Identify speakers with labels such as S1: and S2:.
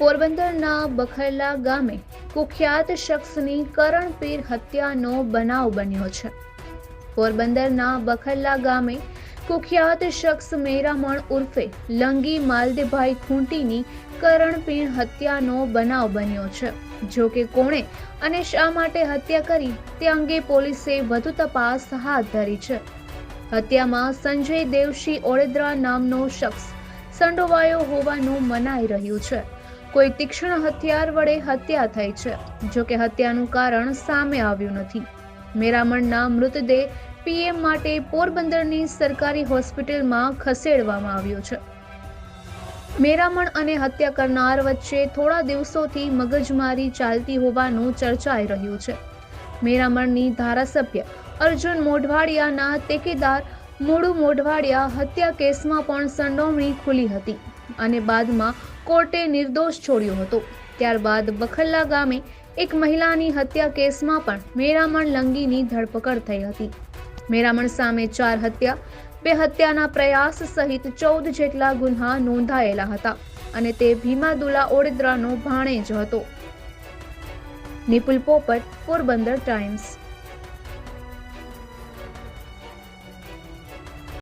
S1: પોરબંદરના બખરલા ગામે કુખ્યાત શખ્સની કરણપીર હત્યાનો બનાવ બન્યો છે. પોરબંદરના બખરલા ગામે કુખ્યાત શખ્સ મેરામણ ઉર્ફે લંગી માલદેભાઈ ખૂંટીની કરણપીણ હત્યાનો બનાવ બન્યો છે. જો કે કોણે અને શા માટે હત્યા કરી તે અંગે પોલીસે વધુ તપાસ હાથ ધરી છે. હત્યામાં સંજય દેવશી ઓળેદ્રા નામનો શખ્સ સંડોવાયો હોવાનું મનાઈ રહ્યું છે. કોઈ તીક્ષ્ણ હથિયાર વડે હત્યા થઈ છે. જો કે હત્યાનું કારણ સામે આવ્યું નથી. મેરામણના મૃતદેહ પીએમ માટે પોરબંદરની સરકારી હોસ્પિટલમાં ખસેડવામાં આવ્યો છે. મેરામણ અને હત્યા કરનાર વચ્ચે થોડા દિવસોથી મગજમારી ચાલતી હોવાનું ચર્ચાઈ રહ્યું છે. મેરામણની ધારાસભ્ય અર્જુન મોઢવાડિયાના ટેકેદાર મોડુ મોઢવાડિયા હત્યા કેસમાં પણ સંડોવણી ખુલી હતી. અને બાદમાં કોર્ટે નિર્દોષ છોડ્યો હતો. ત્યારબાદ બખલ્લા ગામે એક મહિલાની હત્યા કેસમાં પણ મેરામણ લંગીની ધરપકડ થઈ હતી. મેરામણ સામે ચાર હત્યા, બે હત્યાના પ્રયાસ સહિત ચૌદ જેટલા ગુન્હા નોંધાયેલા હતા અને તે ભીમાદુલા ઓડેદરાનો ભાણેજ હતો. નિપુલ પોપટ, પોરબંદર ટાઈમ્સ.